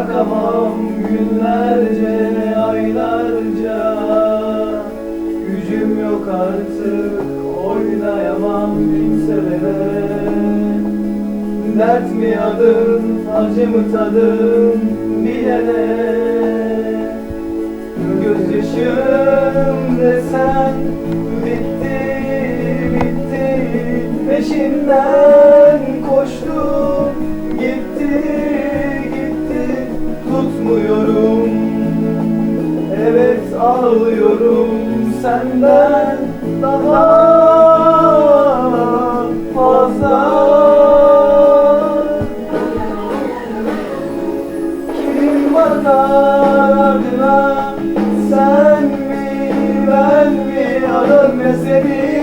Bakamam günlerce, aylarca. Gücüm yok artık, oynayamam kimselere. Dert mi adın, acı mı tadın bilene? Gözyaşım desen bitti, bitti Peşinden Tutmuyorum, evet ağlıyorum. Senden daha fazla. Kim bakar ardına Sen mi ben mi? Alın meselin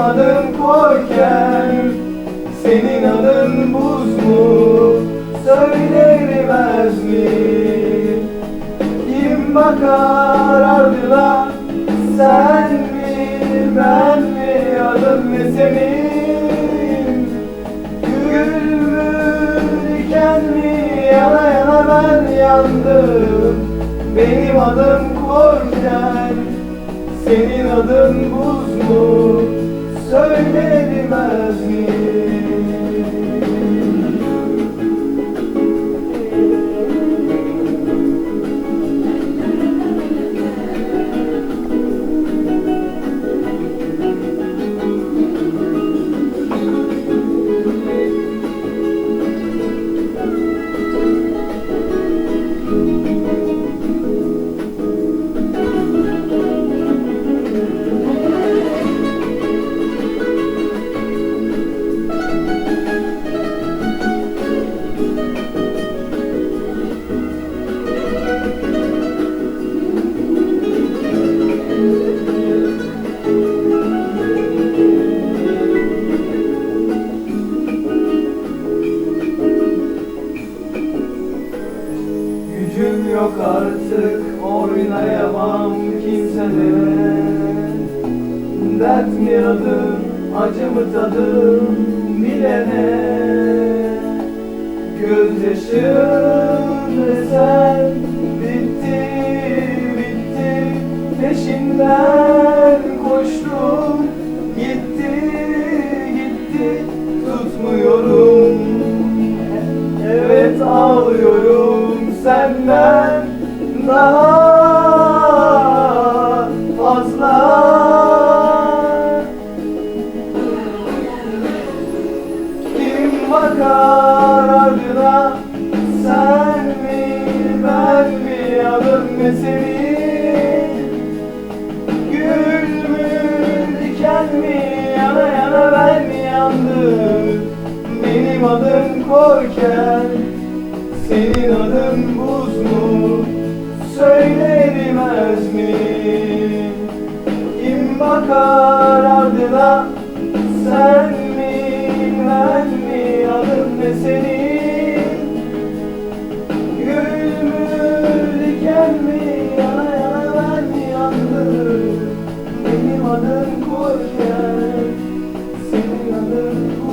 adım koyken Senin adın buz mu? Söylenemez mi? Kim bakar ardına? Sen mi ben mi? Adım ne senin? Gül mü diken mi? Yana yana ben yandım. Benim adım korken Senin adın buz mu yok artık oynayamam kimselere Dert mi adım, acı mı tadım bilene. Gözyaşım desen bitti, bitti. Peşinden koştum, gitti, gitti. Tutmuyorum Evet ağlıyorum senden daha fazla. Kim bakar ardına sen mi ben mi alın ne senin Gül mü diken mi yana yana ben mi yandım? Benim adım korken senin adın buz mu? Söylenilmez mi? Kim bakar ardına? Sen mi? Ben mi? Adın ne senin? Gül mü? Diken mi? Yana yana ben mi yandım? Benim adım Kuryen Senin adın Kuryen